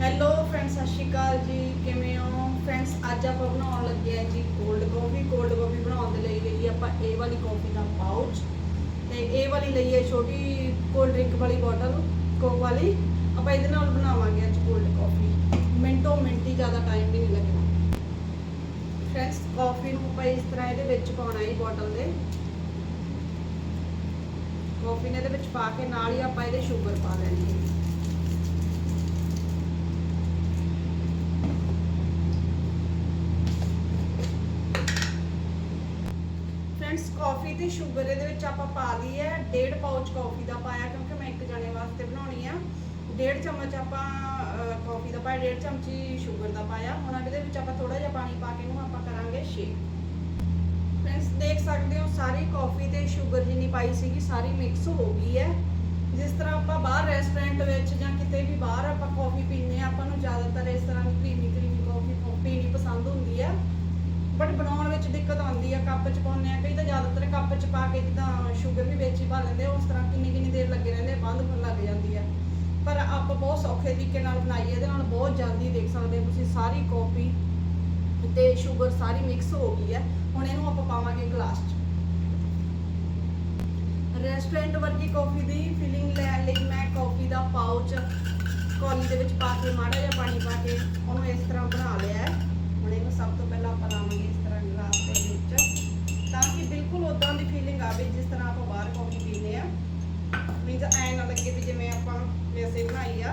Hello friends ਸਤਿ ਸ਼੍ਰੀ ਅਕਾਲ ਜੀ। ਕਿਵੇਂ ਹੋ? ਫਰੈਂਡਸ ਅੱਜ ਆਪਾਂ ਬਣਾਉਣ ਲੱਗੇ ਆ ਜੀ ਕੋਲਡ ਕਾਫੀ ਕੋਲਡ ਕਾਫੀ ਬਣਾਉਣ ਦੇ ਲਈ ਲਈ ਆਪਾਂ ਇਹ ਵਾਲੀ ਕਾਫੀ ਦਾ ਪਾਊਚ ਤੇ ਇਹ ਵਾਲੀ ਲਈ ਹੈ ਛੋਟੀ ਕੋਲਡ ਡਰਿੰਕ ਵਾਲੀ ਬੋਟਲ ਕੋਕ ਵਾਲੀ। ਆਪਾਂ ਇਹਦੇ ਨਾਲ ਬਣਾਵਾਂਗੇ ਅੱਜ ਕੋਲਡ ਕਾਫੀ ਮਿੰਟੋ ਮਿੰਟ ਹੀ ਜ਼ਿਆਦਾ ਟਾਈਮ ਵੀ ਨਹੀਂ ਲੱਗਣਾ। ਫਰੈਂਡਸ ਕਾਫੀ ਨੂੰ ਆਪਾਂ ਇਸ ਤਰ੍ਹਾਂ ਇਹਦੇ ਵਿੱਚ ਪਾਉਣਾ ਹੈ ਬੋਟਲ ਦੇ। ਕਾਫੀ ਨੇ ਇਹਦੇ ਵਿੱਚ ਪਾ ਕੇ ਨਾਲ ਹੀ ਆਪਾਂ ਇਹਦੇ ਸ਼ੂਗਰ ਪਾ ਲੈਣੀ ਹੈ। ਫਰੈਂਡਸ, ਕਾਫੀ ਤੇ ਸ਼ੂਗਰ ਇਹਦੇ ਵਿੱਚ ਆਪਾਂ ਪਾ ਲਈ ਹੈ। ਡੇਢ ਪਾਊਚ ਕਾਫੀ ਦਾ ਪਾਇਆ, ਕਿਉਂਕਿ ਮੈਂ ਇੱਕ ਜਣੇ ਵਾਸਤੇ ਬਣਾਉਣੀ ਆ। ਡੇਢ ਚਮਚ ਆਪਾਂ ਕਾਫੀ ਦਾ ਪਾਇਆ, ਡੇਢ ਚਮਚੀ ਸ਼ੂਗਰ ਦਾ ਪਾਇਆ। ਹੁਣ ਇਹਦੇ ਵਿੱਚ ਆਪਾਂ ਥੋੜਾ ਜਿਹਾ ਪਾਣੀ ਪਾ ਕੇ ਇਹਨੂੰ ਆਪਾਂ ਕਰਾਂਗੇ ਸ਼ੇਕ ਫਰੈਂਡਸ, ਦੇਖ ਸਕਦੇ ਹੋ, ਸਾਰੀ ਕਾਫੀ ਤੇ ਸ਼ੂਗਰ ਜਿੰਨੀ ਪਾਈ ਸੀਗੀ, ਸਾਰੀ ਮਿਕਸ ਹੋ ਗਈ ਹੈ। ਜਿਸ ਤਰ੍ਹਾਂ ਆਪਾਂ ਬਾਹਰ ਰੈਸਟੋਰੈਂਟ ਵਿੱਚ ਜਾਂ ਕਿਤੇ ਵੀ ਬਾਹਰ ਆਪਾਂ ਕਾਫੀ ਪੀਂਦੇ ਆ ਆਪਾਂ ਨੂੰ ਜ਼ਿਆਦਾਤਰ ਇਸ ਤਰ੍ਹਾਂ ਦੀ ਕਰੀਮੀ ਕਰੀਮੀ ਕਾਫੀ ਪੀਣੀ ਪਸੰਦ ਹੁੰਦੀ ਆ ਬਟ ਬਣਾਉਣ ਵਿੱਚ ਦਿੱਕਤ ਆਉਂਦੀ ਆ ਕੱਪ 'ਚ ਪਾਉਂਦੇ ਆ। ਕਈ ਤਾਂ ਜ਼ਿਆਦਾਤਰ ਕੱਪ 'ਚ ਪਾ ਕੇ ਜਿੱਦਾਂ ਸ਼ੂਗਰ ਵੀ ਵਿੱਚ ਹੀ ਪਾ ਲੈਂਦੇ ਆ, ਉਸ ਤਰ੍ਹਾਂ ਕਿੰਨੀ ਕਿੰਨੀ ਦੇਰ ਲੱਗੇ ਰਹਿੰਦੇ ਆ, ਬੰਦ ਹੋਣ ਲੱਗ ਜਾਂਦੀ ਆ। ਪਰ ਆਪਾਂ ਬਹੁਤ ਸੌਖੇ ਤਰੀਕੇ ਨਾਲ ਬਣਾਈ ਹੈ ਇਹਦੇ ਨਾਲ ਬਹੁਤ ਜਲਦੀ ਦੇਖ ਸਕਦੇ ਹੋ ਤੁਸੀਂ ਸਾਰੀ ਕਾਫੀ ਤੇ ਸ਼ੂਗਰ ਸਾਰੀ ਮਿਕਸ ਹੋ ਗਈ ਹੈ ਹੁਣ ਇਹਨੂੰ ਆਪਾਂ ਪਾਵਾਂਗੇ ਗਲਾਸ 'ਚ। ਰੈਸਟੋਰੈਂਟ ਵਰਗੀ ਕਾਫੀ ਦੀ ਫੀਲਿੰਗ ਲੈਣ ਲਈ ਮੈਂ ਕਾਫੀ ਦਾ ਪਾਉਚ ਕੌਲੀ ਦੇ ਵਿੱਚ ਪਾ ਕੇ ਮਾੜਾ ਜਿਹਾ ਪਾਣੀ ਪਾ ਕੇ ਉਹਨੂੰ ਇਸ ਤਰ੍ਹਾਂ ਬਣਾ ਲਿਆ ਹੈ। ਹੁਣ ਇਹਨੂੰ ਸਭ ਤੋਂ ਪਹਿਲਾਂ ਆਪਾਂ ਲਾਵਾਂਗੇ ਇਸ ਤਰ੍ਹਾਂ ਗਲਾਸ ਦੇ ਵਿੱਚ ਤਾਂ ਕਿ ਬਿਲਕੁਲ ਉਦਾਂ ਦੀ ਫੀਲਿੰਗ ਤਰ੍ਹਾਂ ਆਪਾਂ ਬਾਹਰ ਕਾਫੀ ਪੀਂਦੇ ਆ। ਮੀਨਸ ਐ ਨਾ ਲੱਗੇ ਵੀ ਜਿਵੇਂ ਆਪਾਂ ਵੈਸੇ ਬਣਾਈ ਆ।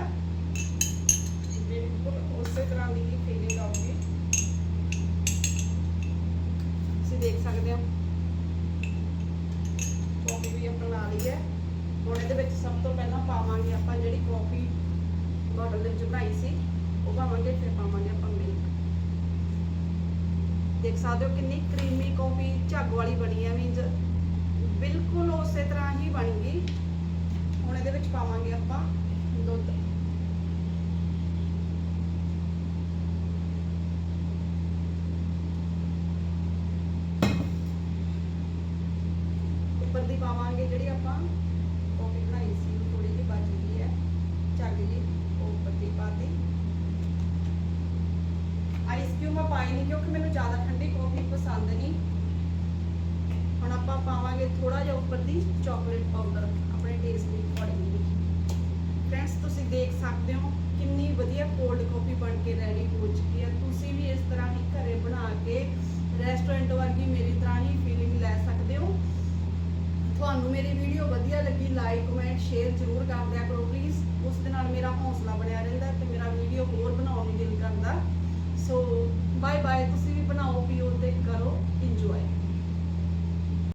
ਬਿਲਕੁਲ ਉਸੇ ਤਰ੍ਹਾਂ ਦੀ ਹੀ ਫੀਲਿੰਗ ਆਊਗੀ ਤੁਸੀਂ ਦੇਖ ਸਕਦੇ ਹੋ। ਕਾਫੀ ਵੀ ਆਪਾਂ ਲਾ ਲਈ ਹੈ। ਹੁਣ ਇਹਦੇ ਵਿੱਚ ਸਭ ਤੋਂ ਪਹਿਲਾਂ ਪਾਵਾਂਗੇ ਆਪਾਂ ਜਿਹੜੀ ਕਾਫੀ ਬੋਟਲ ਦੇ ਵਿੱਚ ਬਣਾਈ ਸੀ, ਉਹ ਪਾਵਾਂਗੇ, ਫਿਰ ਪਾਵਾਂਗੇ ਆਪਾਂ ਮਿਲਕ ਦੇਖ ਸਕਦੇ ਹੋ ਕਿੰਨੀ ਕਰੀਮੀ ਕਾਫੀ ਝੱਗ ਵਾਲੀ ਬਣੀ ਹੈ ਮੀਨਸ ਬਿਲਕੁਲ ਉਸੇ ਤਰ੍ਹਾਂ ਹੀ ਬਣ ਗਈ ਹੁਣ ਇਹਦੇ ਵਿੱਚ ਪਾਵਾਂਗੇ ਆਪਾਂ ਦੁੱਧ। ਉੱਪਰ ਦੀ ਪਾਵਾਂਗੇ ਜਿਹੜੀ ਆਪਾਂ ਕਾਫੀ ਬਣਾਈ ਸੀ, ਉਹ ਥੋੜੀ ਜਿਹੀ ਬਚ ਗਈ ਹੈ ਝੱਗ ਜੀ ਉਹ ਉੱਪਰ ਦੀ ਪਾਤੀ ਆਈਸ ਕਿਊਬ ਮੈਂ ਪਾਈ ਨਹੀਂ ਕਿਉਂਕਿ ਮੈਨੂੰ ਜ਼ਿਆਦਾ ਠੰਡੀ ਕਾਫੀ ਪਸੰਦ ਨਹੀਂ। ਹੁਣ ਆਪਾਂ ਪਾਵਾਂਗੇ ਥੋੜਾ ਜਿਹਾ ਉੱਪਰ ਦੀ ਚਾਕਲੇਟ ਪਾਊਡਰ ਆਪਣੇ ਟੇਸਟ ਦੇ ਅਕੋਰਡਿੰਗਲੀ ਫਰੈਂਡਸ ਤੁਸੀਂ ਦੇਖ ਸਕਦੇ ਹੋ ਕਿੰਨੀ ਵਧੀਆ ਕੋਲਡ ਕਾਫੀ ਬਣ ਕੇ ਰੈਡੀ ਹੋ ਚੁੱਕੀ ਹੈ। ਤੁਸੀਂ ਵੀ ਇਸ ਤਰ੍ਹਾਂ ਹੀ ਘਰੇ ਬਣਾ ਕੇ ਰੈਸਟੋਰੈਂਟ ਵਰਗੀ ਮੇਰੀ ਤਰ੍ਹਾਂ ਹੀ ਫੀਲਿੰਗ ਲੈ ਸਕਦੇ ਹੋ। ਤੁਹਾਨੂੰ ਮੇਰੀ ਵੀਡੀਓ ਵਧੀਆ ਲੱਗੀ ਲਾਈਕ ਕਮੈਂਟ ਸ਼ੇਅਰ ਜ਼ਰੂਰ ਕਰ ਦਿਆ ਕਰੋ ਪਲੀਜ਼ ਉਸ ਦੇ ਨਾਲ ਮੇਰਾ ਹੌਸਲਾ ਬਣਿਆ ਰਹਿੰਦਾ ਤੇ ਮੇਰਾ ਵੀਡੀਓ ਹੋਰ ਬਣਾਉਣ ਨੂੰ ਦਿਲ ਕਰਦਾ। ਸੋ ਬਾਏ ਬਾਏ ਤੁਸੀਂ ਵੀ ਬਣਾਓ, ਪੀਓ ਤੇ ਕਰੋ ਇੰਜੋਏ